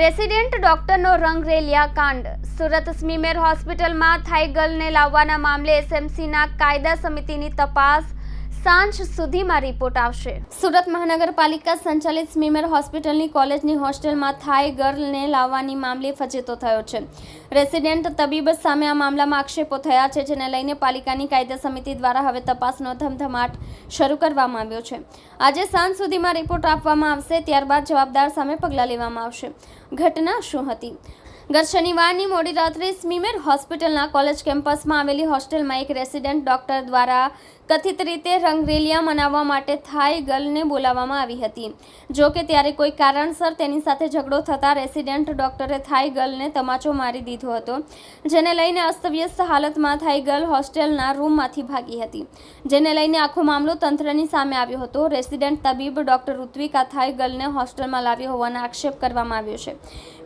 Resident ડોક્ટરનો રંગરેલિયા કાંડ. સુરત સ્મીમેર હોસ્પિટલમાં થાઈ ગર્લને લાવવાના મામલે એસએમસીના કાયદા સમિતિની તપાસ સાંજ સુધીમાં રિપોર્ટ આવશે. સુરત મહાનગરપાલિકા સંચાલિત સ્મીમર હોસ્પિટલની કોલેજની હોસ્ટેલમાં થાઈ ગર્લને લાવવાની મામલે ફજેતો થયો છે. રેસિડેન્ટ તબીબ સામે આ મામલામાં આક્ષેપો થયા છે, જેને લઈને પાલિકાની કાયદા સમિતિ દ્વારા હવે તપાસનો ધમધમાટ શરૂ કરવામાં આવ્યો છે. આજે સાંજ સુધીમાં રિપોર્ટ આપવામાં આવશે, ત્યારબાદ જવાબદાર સામે પગલાં લેવામાં આવશે. ઘટના શું હતી? ગત શનિવારની મોડી રાત્રે સ્મીમેર હોસ્પિટલના કોલેજ કેમ્પસમાં આવેલી હોસ્ટેલમાં એક રેસિડેન્ટ ડોક્ટર દ્વારા કથિત રીતે રંગરેલિયા મનાવવા માટે થાઈ ગર્લને બોલાવવામાં આવી હતી. જો કે ત્યારે કોઈ કારણસર તેની સાથે ઝઘડો થતાં રેસિડેન્ટ ડોક્ટરે થાઈ ગર્લને તમાચો મારી દીધો હતો, જેને લઈને અસ્તવ્યસ્ત હાલતમાં થાઈ ગર્લ હોસ્ટેલના રૂમમાંથી ભાગી હતી. જેને લઈને આખો મામલો તંત્રની સામે આવ્યો હતો. રેસિડેન્ટ તબીબ ડોક્ટર ઋત્વિકા થાઈ ગર્લને હોસ્ટેલમાં લાવ્યો હોવાનો આક્ષેપ કરવામાં આવ્યો છે.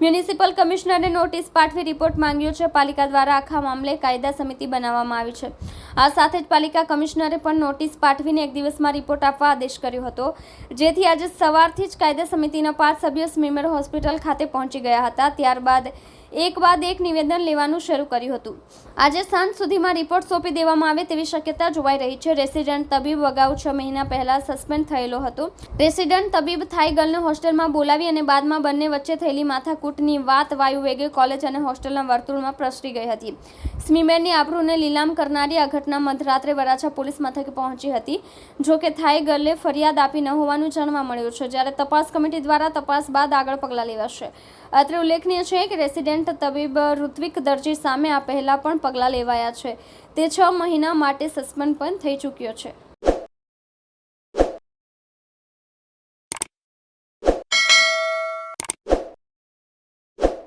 મ્યુનિસિપલ કમિશનરે નોટિસ પાઠવી રિપોર્ટ માંગ્યો છે. પાલિકા દ્વારા આખા મામલે કાયદા સમિતિ બનાવવામાં આવી છે. આ સાથે જ પાલિકા કમિશનરે પણ નોટિસ પાઠવીને એક દિવસમાં રિપોર્ટ આપવા આદેશ કર્યો હતો. જેથી આજે સવારથી જ કાયદા સમિતિના પાંચ સભ્યો સ્મીમર હોસ્પિટલ ખાતે પહોંચી ગયા હતા. ત્યારબાદ એક બાદ એક નિવેદન લેવાનું શરૂ કર્યું હતું. આજે સાંજ સુધીમાં રિપોર્ટ સોંપી દેવામાં આવે તેવી શક્યતા જોવાઈ રહી છે. રેસિડન્ટ તબીબ અગાઉ છ મહિના પહેલા સસ્પેન્ડ થયેલો હતો. રેસિડેન્ટ તબીબ થાઈ ગર્લને હોસ્ટેલમાં બોલાવી અને બાદમાં બંને વચ્ચે થયેલી માથાકૂટની વાત વાયુ વેગે કોલેજ અને હોસ્ટેલના વર્તુળમાં પ્રસરી ગઈ હતી. સ્મીમેરની આબરૂને લીલામ કરનારી આ ઘટના મધરાત્રે વરાછા પોલીસ મથકે પહોંચી હતી. જો કે થાઈ ગર્લે ફરિયાદ આપી ન હોવાનું જાણવા મળ્યું છે. જ્યારે તપાસ કમિટી દ્વારા તપાસ બાદ આગળ પગલાં લેવાશે. અત્રે ઉલ્લેખનીય છે કે રેસિડેન્ટ તબીબ ઋત્વિક દરજી સામે આ પહેલા પણ પગલાં લેવાયા છે. તે છ મહિના માટે સસ્પેન્ડ પણ થઈ ચૂક્યો છે.